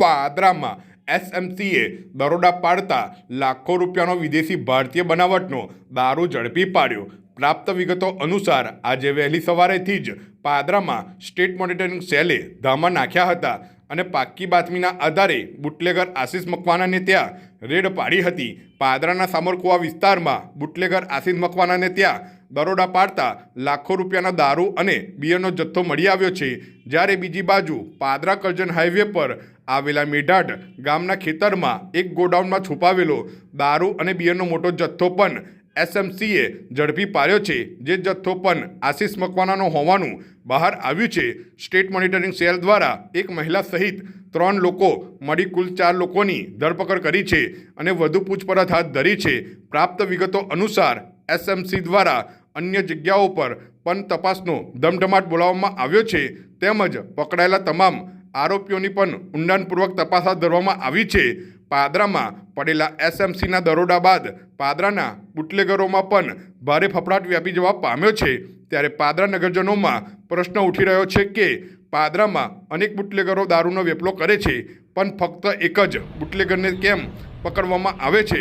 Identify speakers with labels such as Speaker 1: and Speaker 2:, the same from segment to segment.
Speaker 1: પાદરામાં એસએમસીએ દરોડા પાડતા લાખો રૂપિયાનો વિદેશી ભારતીય બનાવટનો દારૂ ઝડપી પાડ્યો. પ્રાપ્ત વિગતો અનુસાર આજે વહેલી સવારેથી જ પાદરામાં સ્ટેટ મોનિટરિંગ સેલે ધામા નાખ્યા હતા અને પાક્કી બાતમીના આધારે બુટલેગર આશિષ મકવાનાને ત્યાં રેડ પાડી હતી. પાદરાના સામરકુવા વિસ્તારમાં બુટલેગર આશિષ મકવાનાને ત્યાં દરોડા પાડતા લાખો રૂપિયાના દારૂ અને બિયરનો જથ્થો મળી આવ્યો છે, જ્યારે બીજી બાજુ પાદરા કરજણ હાઈવે પર આવેલા મેઢાટ ગામના ખેતરમાં એક ગોડાઉનમાં છુપાવેલો દારૂ અને બિયરનો મોટો જથ્થો પણ એસએમસીએ ઝડપી પાડ્યો છે, જે જથ્થો પણ આશિષ મકવાનાનો હોવાનું બહાર આવ્યું છે. સ્ટેટ મોનિટરિંગ સેલ દ્વારા એક મહિલા સહિત ત્રણ લોકો મળી કુલ ચાર લોકોની ધરપકડ કરી છે અને વધુ પૂછપરછ હાથ ધરી છે. પ્રાપ્ત વિગતો અનુસાર એસએમસી દ્વારા અન્ય જગ્યાઓ પર પણ તપાસનો ધમધમાટ બોલાવવામાં આવ્યો છે. તેમજ પકડાયેલા તમામ આરોપીઓની પણ ઊંડાણપૂર્વક તપાસ હાથ ધરવામાં આવી છે. પાદરામાં પડેલા એસએમસીના દરોડા બાદ પાદરાના બુટલેગરોમાં પણ ભારે ફફડાટ વ્યાપી જવા પામ્યો છે. ત્યારે પાદરા નગરજનોમાં પ્રશ્ન ઉઠી રહ્યો છે કે પાદરામાં અનેક બુટલેગરો દારૂનો વેપલો કરે છે, પણ ફક્ત એક જ બુટલેગરને કેમ પકડવામાં આવે છે?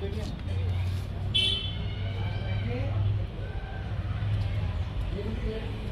Speaker 1: Thank you.